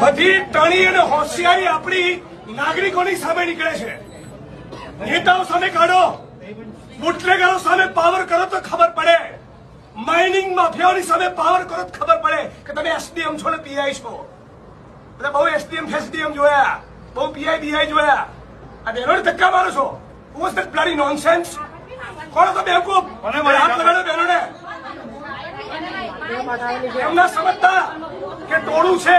બધી તણી અને હોશિયારી આપણી નાગરિકોની સામે નીકળે છે. નેતાઓ સામે કાઢો. બુટલેગરો સામે પાવર કરો તો ખબર પડે. માઇનિંગ માફિયાઓની સામે પાવર કરો તો ખબર પડે કે તમે એસડીએમ છો ને પીઆઈ છો. બધા બહુ એસડીએમ ફેસડીએમ જોયા. બહુ પીઆઈ બીઆઈ જોયા. આ બહેનોને ધક્કા મારો છો. વોઝ ધેટ બ્લડી નોનસેન્સ કોણ તો બેવકૂફ મારી હાથ લગાડો બહેનોને એમના સમજતા કે ટોળું છે.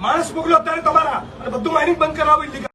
માણસ મોકલો અત્યારે તમારા અને બધું માઇનિંગ બંધ કરાવો illegal.